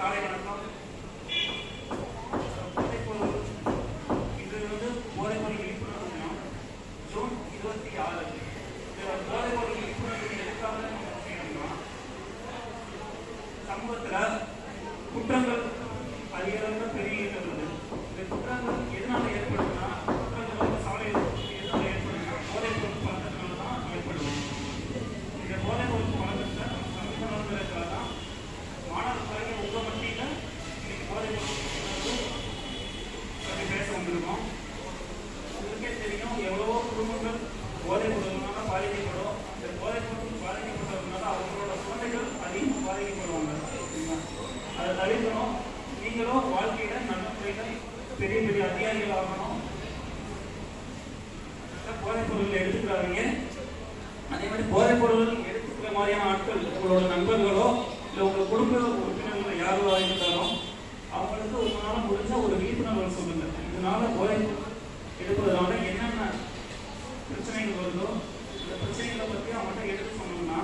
காலை வணக்கம். இது வந்து போதை பொருள் விழிப்புணர்வு தினம் ஜூன் இருபத்தி ஆறு இது போதை பொருள் விழிப்புணர்வு எதுக்காக செய்யணும்னா சமூகத்தில் குற்றங்கள் அதிகளவில் பெருகிட்டு இருக்குது இந்த குற்றங்கள் பாதிக்கப்படும். இந்த போதைப் பொருள் பாதிக்கப்பட்டதுனால அவங்களோட குழந்தைகள் அதிகமாக பாதிக்கப்படுவாங்க. அதை தவிர்க்கணும். நீங்களும் வாழ்க்கையில நல்ல முறையில பெரிய பெரிய அதிகாரிகள் ஆகணும். போதைப் பொருள் எடுத்துக்கிறாங்க அதே மாதிரி போதைப் பொருள் எடுத்துக்கிற மாதிரியான ஆட்கள் உங்களோட நண்பர்களோ இல்லை உங்க குடும்ப உறுப்பினர்கள் யாரோ இருந்தாலும் அவங்களுக்கு உங்களால் முடிஞ்ச ஒரு விழிப்புணர்வு சொல்லுங்க. இதனால போதைப் பொருள் எடுப்பதனால என்னென்ன பிரச்சனைகள் வருதோ பிரச்சனைகளை பற்றி அவங்கள்ட்ட எடுத்து சொன்னோம்னா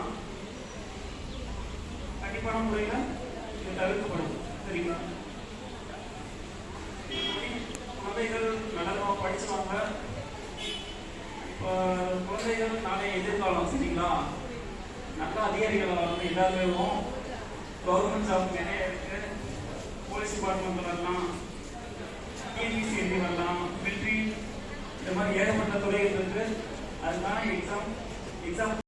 கண்டிப்பான முறையில் இது தவிர்க்கப்படும். சரிங்களா? குழந்தைகள் நல்லா படிச்சுவாங்க. இப்போ குழந்தைகள் நாளை எதிர்காலம் சரிங்களா? நல்ல அதிகாரிகள் வந்து எல்லாருமே கவர்மெண்ட் ஜாப் நிறைய இருக்கு. போலீஸ் டிபார்ட்மெண்ட்லாம் மிலிட்ரி இந்த மாதிரி